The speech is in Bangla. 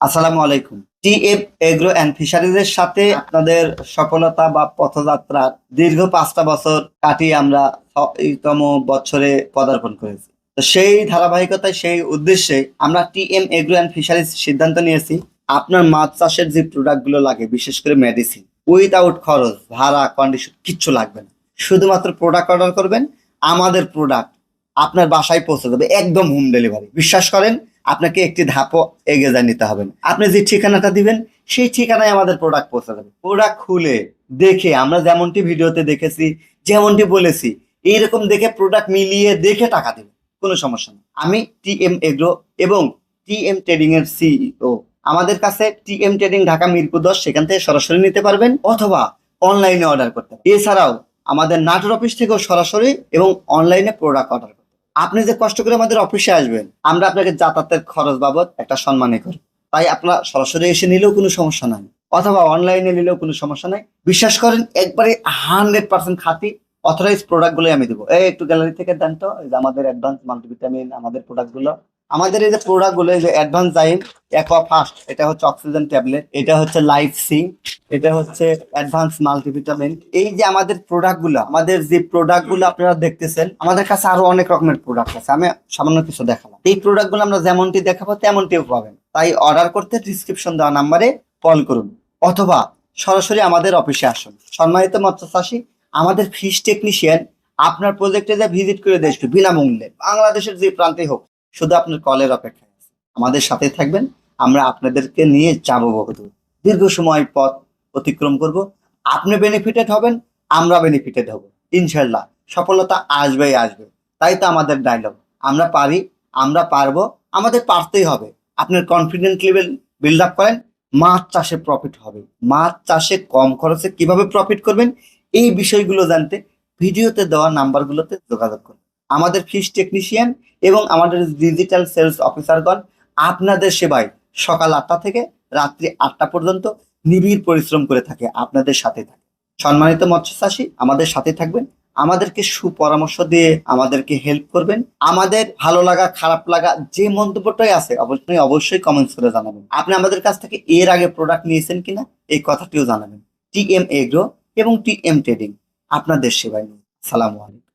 আসসালামু আলাইকুম। টি এফ এগ্রো অ্যান্ড ফিশারিজের সাথে আপনাদের সফলতা বা পথযাত্রার দীর্ঘ পাঁচটা বছর কাটিয়ে আমরা তম বছরে পদার্পণ করেছি। তো সেই ধারাবাহিকতায়, সেই উদ্দেশ্যে আমরা T M agro and fisheries সিদ্ধান্ত নিয়েছি, আপনার মাছ চাষের যে প্রোডাক্টগুলো লাগে, বিশেষ করে মেডিসিন, উইদাউট খরচ, ভাড়া, কন্ডিশন, কিচ্ছু লাগবে না। শুধুমাত্র প্রোডাক্ট অর্ডার করবেন, আমাদের প্রোডাক্ট আপনার বাসায় পৌঁছে যাবে, একদম হোম ডেলিভারি। বিশ্বাস করেন আপনাকে একটি ধাপও এগিয়ে যায় নিতে হবে আপনি যে ঠিকানাটা দিবেন, সেই ঠিকানায় আমাদের প্রোডাক্ট পৌঁছে যাবে প্রোডাক্ট খুলে দেখে, আমরা যেমনটি ভিডিওতে দেখেছি, যেমনটি বলেছি, এইরকম দেখে প্রোডাক্ট মিলিয়ে দেখে টাকা দিবেন, কোনো সমস্যা নেই। আমি টি এম এগ্রো এবং টি এম ট্রেডিং এর সিইও আমাদের কাছে T M trading Dhaka Mirpur দশ, সেখান থেকে সরাসরি নিতে পারবেন অথবা অনলাইনে অর্ডার করতে এছাড়াও আমাদের নাটোর অফিস থেকেও সরাসরি এবং অনলাইনে প্রোডাক্ট অর্ডার। আপনি যে কষ্ট করে আমাদের অফিসে আসবেন, আমরা আপনাকে যাতায়াতের খরচ বাবদ একটা সম্মান করি। তাই আপনার সরাসরি এসে নিলেও কোনো সমস্যা নাই, অথবা অনলাইনে নিলেও কোনো সমস্যা নাই। বিশ্বাস করেন, একবারে হান্ড্রেড পার্সেন্ট খাতি অথরাইজ প্রোডাক্টগুলোই আমি দেবো। এই একটু গ্যালারি থেকে দেন তো আমাদের অ্যাডভান্স মাল্টিভিটামিন আমাদের প্রোডাক্টগুলো আমাদের এই যে প্রোডাক্টগুলো এই যে অ্যাডভান্স জাইম অ্যাকোয়া ফাস্ট এটা হচ্ছে অক্সিজেন ট্যাবলেট এটা হচ্ছে লাইফ সিং এটা হচ্ছে অ্যাডভান্স মাল্টিভিটামিন এই যে আমাদের প্রোডাক্টগুলো আমাদের যে প্রোডাক্টগুলো আপনারা দেখতেছেন, আমাদের কাছে আরও অনেক রকমের প্রোডাক্ট আছে। আমি সামান্য কিছু দেখালাম। এই প্রোডাক্টগুলো আমরা যেমনটি দেখাবো, তেমনটিও পাবেন। তাই অর্ডার করতে ডিসক্রিপশন দেওয়া নাম্বারে কল করুন। অথবা সরাসরি আমাদের অফিসে আসুন। সম্মানিত মৎস্য চাষী আমাদের ফিশ টেকনিশিয়ান আপনার প্রজেক্টে যা ভিজিট করে দেখবে বিনামূল্যে, বাংলাদেশের যে প্রান্তে হোক শুধু আপনার কলের অপেক্ষায় আছে। আমাদের সাথে থাকবেন। আমরা আপনাদেরকে নিয়ে যাব বহুদূর। দীর্ঘ সময় পথ অতিক্রম করব। আপনি বেনিফিটেড হবেন, আমরা বেনিফিটেড হব। ইনশাল্লাহ সফলতা আসবেই আসবে। তাই তো আমাদের ডায়লগ আমরা পারি, আমরা পারব, আমাদের পারতেই হবে। আপনার কনফিডেন্ট লেভেল বিল্ড আপ করেন, মাছ চাষে প্রফিট হবে। মাছ চাষে কম খরচে কীভাবে প্রফিট করবেন? এই বিষয়গুলো জানতে ভিডিওতে দেওয়া নাম্বারগুলোতে যোগাযোগ করুন। আমাদের ফিশ টেকনিশিয়ান এবং আমাদের ডিজিটাল সেলস অফিসারগণ আপনাদের সেবায় সকাল আটটা থেকে রাত্রি আটটা পর্যন্ত নিবিড় পরিশ্রম করে থাকে, আপনাদের সাথে থাকে। সম্মানিত মৎস্য চাষী আমাদের সাথে থাকবেন। আমাদেরকে সুপরামর্শ দিয়ে আমাদেরকে হেল্প করবেন। আমাদের ভালো লাগা, খারাপ লাগা যে মন্তব্যটাই আছে অবশ্যই অবশ্যই কমেন্টস করে জানাবেন। আপনি আমাদের কাছ থেকে এর আগে প্রোডাক্ট নিয়েছেন কিনা, এই কথাটিও জানাবেন। টি এম এগ্রো এবং টি এম ট্রেডিং আপনাদের সেবায়। সালামু আলাইকুম।